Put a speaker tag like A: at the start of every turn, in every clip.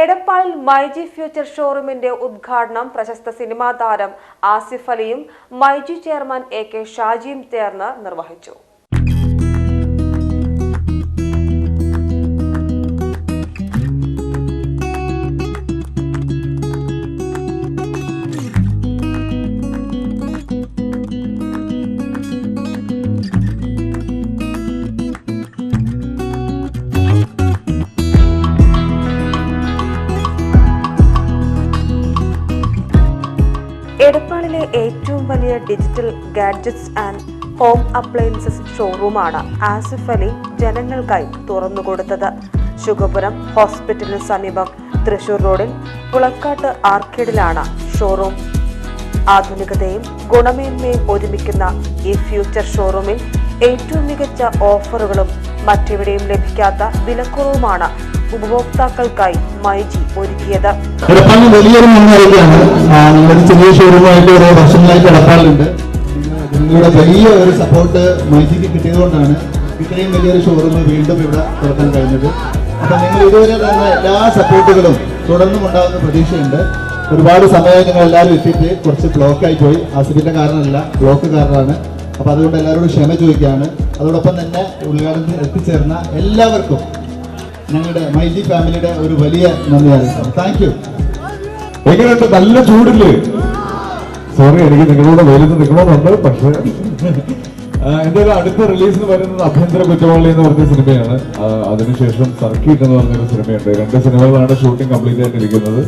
A: എടപ്പാളിൽ myG future ഷോറൂമിന്റെ ഉദ്ഘാടനം പ്രശസ്ത cinema താരം ആസിഫ് അലിയും മൈജി ചെയർമാൻ എ കെ ഷാജിയും ചേർന്ന് നിർവഹിച്ചു. Digital gadgets and home appliances ഷോറൂമാണ് Asif Ali ജനങ്ങൾക്കായി തുറന്നുകൊടുത്തത്. ശുഗപുരം ഹോസ്പിറ്റലിന് സമീപം തൃശൂർ റോഡിൽ പുളക്കാട്ട് ആർക്കേഡിലാണ് ഷോറൂം. ആധുനികതയും ഗുണമേന്മയും ഒരുമിക്കുന്ന ഈ ഫ്യൂച്ചർ ഷോറൂമിൽ ഏറ്റവും മികച്ച ഓഫറുകളും മറ്റെവിടെയും ലഭിക്കാത്ത വിലക്കുറവുമാണ് ഉപഭോക്താക്കൾക്കായി മൈജി ഒരുക്കിയത്.
B: വലിയൊരു മുന്നറിയിപ്പാണ്. നിങ്ങളുടെ ചെറിയ ഷോറൂമായിട്ട് ഓരോ വർഷങ്ങളായി എടപ്പാളിലുണ്ട് നിങ്ങളുടെ വലിയ ഒരു സപ്പോർട്ട് മൈജിക്ക് കിട്ടിയതുകൊണ്ടാണ് ഇത്രയും വലിയൊരു ഷോറൂം വീണ്ടും ഇവിടെ തുറക്കാൻ കഴിഞ്ഞത്. അപ്പൊ നിങ്ങൾ ഇതുവരെ തന്ന എല്ലാ സപ്പോർട്ടുകളും തുടർന്നും ഉണ്ടാകുന്ന പ്രതീക്ഷയുണ്ട്. ഒരുപാട് സമയം നിങ്ങൾ എല്ലാവരും എത്തിയിട്ട് കുറച്ച് ബ്ലോക്ക് ആയി പോയി. ആസിഫിന്റെ കാരണമല്ല ബ്ലോക്ക് കാരണമാണ്. അപ്പൊ അതുകൊണ്ട് എല്ലാവരോടും ക്ഷമ ചോദിക്കുകയാണ്. അതോടൊപ്പം തന്നെ ഉദ്ഘാടനത്തിൽ എത്തിച്ചേർന്ന എല്ലാവർക്കും ഞങ്ങളുടെ മൈജി ഫാമിലിയുടെ ഒരു വലിയ നന്ദി അറിയിക്കാം താങ്ക് യു
C: എങ്ങനെയുണ്ട്? നല്ല ചൂടില്ലേ? സോറി എനിക്ക് നിങ്ങളോട് വെയിലത്ത് നിൽക്കണമെന്നുണ്ട് പക്ഷേ എന്തായാലും അടുത്ത റിലീസിന് വരുന്നത് അഭ്യന്തര കുറ്റവാളി എന്ന് പറഞ്ഞ സിനിമയാണ്. അതിനുശേഷം സർക്കിട്ട് എന്ന് പറഞ്ഞൊരു സിനിമയുണ്ട്. രണ്ട് സിനിമകളാണ് ഷൂട്ടിംഗ് കംപ്ലീറ്റ് ആയിട്ടിരിക്കുന്നത്.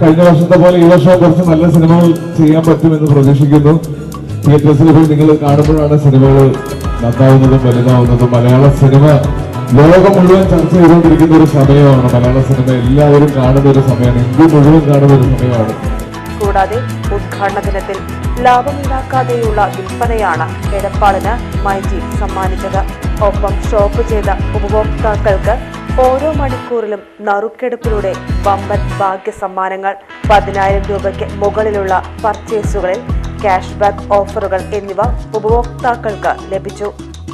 C: കഴിഞ്ഞ വർഷത്തെ പോലെ ഈ വർഷം കുറച്ച് നല്ല സിനിമകൾ ചെയ്യാൻ പറ്റുമെന്ന് പ്രതീക്ഷിക്കുന്നു. തിയേറ്റേഴ്സിൽ നിങ്ങൾ കാണുമ്പോഴാണ് സിനിമകൾ നന്നാവുന്നതും വലുതാവുന്നതും. മലയാള സിനിമ ലോകം മുഴുവൻ ചർച്ച ചെയ്തുകൊണ്ടിരിക്കുന്ന ഒരു സമയമാണ്. മലയാള സിനിമ എല്ലാവരും കാണുന്ന ഒരു സമയമാണ്. ഇന്ത്യ മുഴുവൻ കാണുന്ന ഒരു സമയമാണ്.
A: കൂടാതെ ഉദ്ഘാടന ദിനത്തിൽ ലാഭമില്ലാക്കാതെയുള്ള വിൽപ്പനയാണ് എടപ്പാളിന് മൈജി സമ്മാനിച്ചത്. ഒപ്പം ഷോപ്പ് ചെയ്ത ഉപഭോക്താക്കൾക്ക് ഓരോ മണിക്കൂറിലും നറുക്കെടുപ്പിലൂടെ വമ്പൻ ഭാഗ്യ സമ്മാനങ്ങൾ പതിനായിരം രൂപയ്ക്ക് മുകളിലുള്ള പർച്ചേസുകളിൽ ക്യാഷ് ബാക്ക് ഓഫറുകൾ എന്നിവ ഉപഭോക്താക്കൾക്ക് ലഭിച്ചു.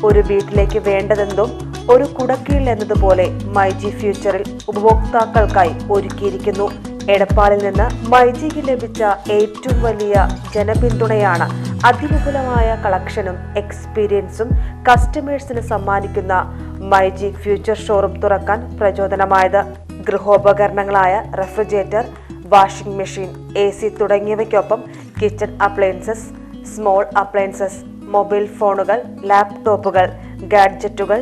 A: ഒരു വീട്ടിലേക്ക് വേണ്ടതെന്തും ഒരു കുടക്കീഴിൽ എന്നതുപോലെ മൈജി ഫ്യൂച്ചറിൽ ഉപഭോക്താക്കൾക്കായി ഒരുക്കിയിരിക്കുന്നു. എടപ്പാളിൽ നിന്ന് മൈജിക്ക് ലഭിച്ച ഏറ്റവും വലിയ ജനപിന്തുണയാണ് അതിവിപുലമായ കളക്ഷനും എക്സ്പീരിയൻസും കസ്റ്റമേഴ്സിന് സമ്മാനിക്കുന്ന മൈജി ഫ്യൂച്ചർ ഷോറൂം തുറക്കാൻ പ്രചോദനമായത്. ഗൃഹോപകരണങ്ങളായ refrigerator washing machine A C തുടങ്ങിയവയ്ക്കൊപ്പം kitchen appliances small appliances mobile ഫോണുകൾ ലാപ്ടോപ്പുകൾ ഗാഡ്ജറ്റുകൾ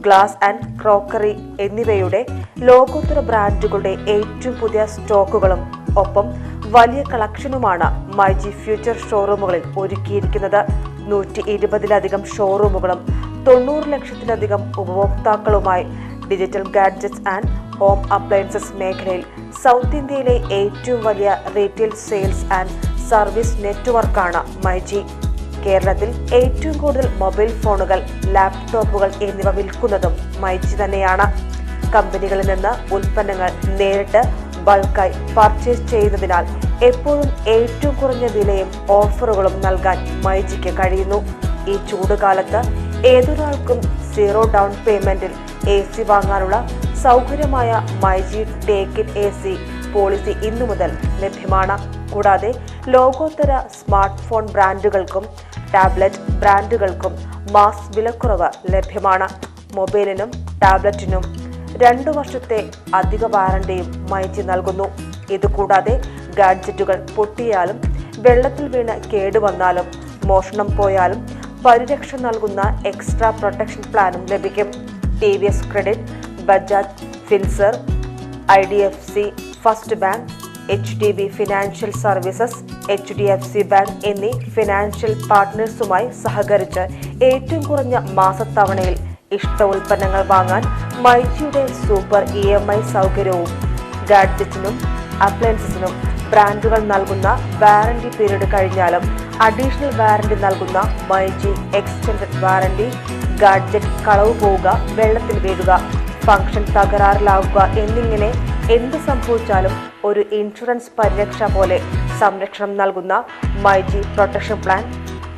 A: ഗ്ലാസ് ആൻഡ് ക്രോക്കറി എന്നിവയുടെ ലോകോത്തര ബ്രാൻഡുകളുടെ ഏറ്റവും പുതിയ സ്റ്റോക്കുകളും ഒപ്പം വലിയ കളക്ഷനുമാണ് മൈജി ഫ്യൂച്ചർ ഷോറൂമുകളിൽ ഒരുക്കിയിരിക്കുന്നത്. നൂറ്റി ഇരുപതിലധികം ഷോറൂമുകളും തൊണ്ണൂറ് ലക്ഷത്തിലധികം ഉപഭോക്താക്കളുമായി digital gadgets and home appliances മേഖലയിൽ സൗത്ത് ഇന്ത്യയിലെ ഏറ്റവും വലിയ റീറ്റെയിൽ സെയിൽസ് ആൻഡ് സർവീസ് നെറ്റ്വർക്കാണ് മൈജി കേരളത്തിൽ ഏറ്റവും കൂടുതൽ മൊബൈൽ ഫോണുകൾ ലാപ്ടോപ്പുകൾ എന്നിവ വിൽക്കുന്നതും മൈജി തന്നെയാണ്. കമ്പനികളിൽ നിന്ന് ഉൽപ്പന്നങ്ങൾ നേരിട്ട് ബൾക്കായി പർച്ചേസ് ചെയ്യുന്നതിനാൽ എപ്പോഴും ഏറ്റവും കുറഞ്ഞ വിലയും ഓഫറുകളും നൽകാൻ മൈജിക്ക് കഴിയുന്നു. ഈ ചൂടുകാലത്ത് ഏതൊരാൾക്കും സീറോ ഡൗൺ പേയ്മെന്റിൽ എ സി വാങ്ങാനുള്ള സൗകര്യമായ myG take in A C policy ഇന്നു മുതൽ ലഭ്യമാണ്. കൂടാതെ ലോകോത്തര സ്മാർട്ട് ഫോൺ ബ്രാൻഡുകൾക്കും ടാബ്ലറ്റ് ബ്രാൻഡുകൾക്കും മാസ് വിലക്കുറവ് ലഭ്യമാണ്. മൊബൈലിനും ടാബ്ലറ്റിനും രണ്ടു വർഷത്തെ അധിക വാറണ്ടിയും മയച്ചു നൽകുന്നു. ഇതുകൂടാതെ ഗാഡ്ജറ്റുകൾ പൊട്ടിയാലും വെള്ളത്തിൽ വീണ് കേടുവന്നാലും മോഷണം പോയാലും പരിരക്ഷ നൽകുന്ന എക്സ്ട്രാ പ്രൊട്ടക്ഷൻ പ്ലാനും ലഭിക്കും. T V S credit Bajaj Finserv I D F C first bank H D B financial services H D F C bank എന്നീ ഫിനാൻഷ്യൽ പാർട്ട്നേഴ്സുമായി സഹകരിച്ച് ഏറ്റവും കുറഞ്ഞ മാസത്തവണയിൽ ഇഷ്ട ഉൽപ്പന്നങ്ങൾ വാങ്ങാൻ മൈജിയുടെ സൂപ്പർ ഇ എം ഐ സൗകര്യവും ഗാഡ്ജറ്റിനും അപ്ലയൻസസിനും ബ്രാൻഡുകൾ നൽകുന്ന വാറണ്ടി പീരീഡ് കഴിഞ്ഞാലും അഡീഷണൽ വാറണ്ടി നൽകുന്ന മൈജി എക്സ്റ്റൻഡഡ് വാറണ്ടി ഗാഡ്ജറ്റ് കളവ് പോവുക വെള്ളത്തിൽ വീഴുക ഫംഗ്ഷൻ തകരാറിലാവുക എന്നിങ്ങനെ എന്ത് സംഭവിച്ചാലും ഒരു ഇൻഷുറൻസ് പരിരക്ഷ പോലെ സംരക്ഷണം നൽകുന്ന മൈജി പ്രൊട്ടക്ഷൻ പ്ലാൻ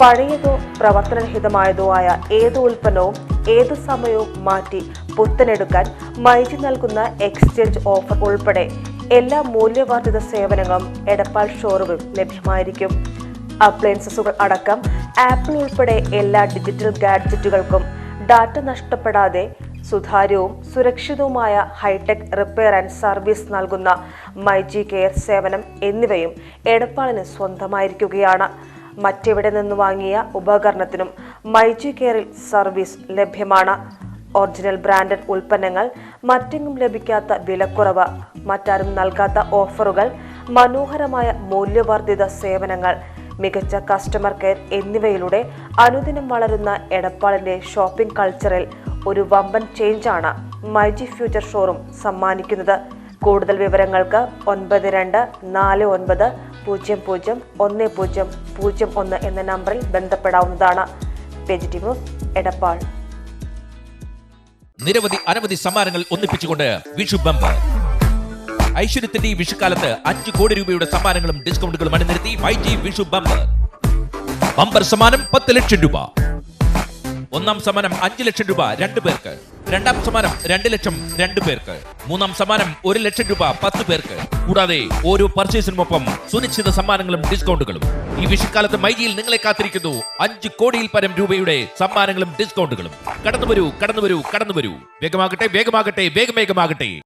A: പഴയതോ പ്രവർത്തനരഹിതമായതോ ആയ ഏത് ഉൽപ്പന്നവും ഏത് സമയവും മാറ്റി പുത്തനെടുക്കാൻ മൈജി നൽകുന്ന എക്സ്ചേഞ്ച് ഓഫർ ഉൾപ്പെടെ എല്ലാ മൂല്യവർദ്ധിത സേവനങ്ങളും എടപ്പാൾ ഷോറൂമിൽ ലഭ്യമായിരിക്കും. അപ്ലയൻസസുകൾ അടക്കം ആപ്പിൾ ഉൾപ്പെടെ എല്ലാ ഡിജിറ്റൽ ഗാഡ്ജറ്റുകൾക്കും ഡാറ്റ നഷ്ടപ്പെടാതെ സുതാര്യവും സുരക്ഷിതവുമായ hi tech repair and service നൽകുന്ന മൈജി കെയർ സേവനം എന്നിവയും എടപ്പാളിന് സ്വന്തമായിരിക്കുകയാണ്. മറ്റെവിടെ നിന്ന് വാങ്ങിയ ഉപകരണത്തിനും മൈജി കെയറിൽ സർവീസ് ലഭ്യമാണ്. ഒറിജിനൽ ബ്രാൻഡഡ് ഉൽപ്പന്നങ്ങൾ മറ്റെങ്ങും ലഭിക്കാത്ത വിലക്കുറവ് മറ്റാരും നൽകാത്ത ഓഫറുകൾ മനോഹരമായ മൂല്യവർദ്ധിത സേവനങ്ങൾ മികച്ച കസ്റ്റമർ കെയർ എന്നിവയിലൂടെ അനുദിനം വളരുന്ന എടപ്പാളിന്റെ ഷോപ്പിംഗ് കൾച്ചറിൽ ഒരു വമ്പൻ ചേഞ്ചാണ് മൈജി ഫ്യൂച്ചർ ഷോറൂം സമ്മാനിക്കുന്നത്. കൂടുതൽ വിവരങ്ങൾക്ക് ഒൻപത് രണ്ട് നാല് ഒൻപത് പൂജ്യം പൂജ്യം ഒന്ന് പൂജ്യം പൂജ്യം ഒന്ന് എന്ന നമ്പറിൽ ബന്ധപ്പെടാവുന്നതാണ്. എടപ്പാൾ.
D: നിരവധി അനവധി സമ്മാനങ്ങൾ ഒന്നിപ്പിച്ചുകൊണ്ട് വിഷു ബമ്പർ. ഐശ്വര്യത്തിന്റെ ഈ വിഷുക്കാലത്ത് അഞ്ച് കോടി രൂപയുടെ സമ്മാനങ്ങളും ഡിസ്കൗണ്ടുകളും അണിനിരത്തി വൈജി വിഷു ബമ്പർ. ബമ്പർ സമ്മാനം പത്ത് ലക്ഷം രൂപ. ഒന്നാം സമ്മാനം അഞ്ച് ലക്ഷം രൂപ രണ്ടു പേർക്ക്. രണ്ടാം സമ്മാനം രണ്ട് ലക്ഷം രണ്ടു പേർക്ക്. മൂന്നാം സമ്മാനം ഒരു ലക്ഷം രൂപ പത്ത് പേർക്ക്. കൂടാതെ ഓരോ പർച്ചേസിനുമൊപ്പം സുനിശ്ചിത സമ്മാനങ്ങളും ഡിസ്കൗണ്ടുകളും. ഈ വിഷുക്കാലത്ത് മൈജിയിൽ നിങ്ങളെ കാത്തിരിക്കുന്നു അഞ്ച് കോടിയിൽ പരം രൂപയുടെ സമ്മാനങ്ങളും ഡിസ്കൗണ്ടുകളും. കടന്നു വരൂ കടന്നു വരൂ കടന്നു വരൂ വേഗമാകട്ടെ വേഗമാകട്ടെ വേഗം വേഗമാകട്ടെ.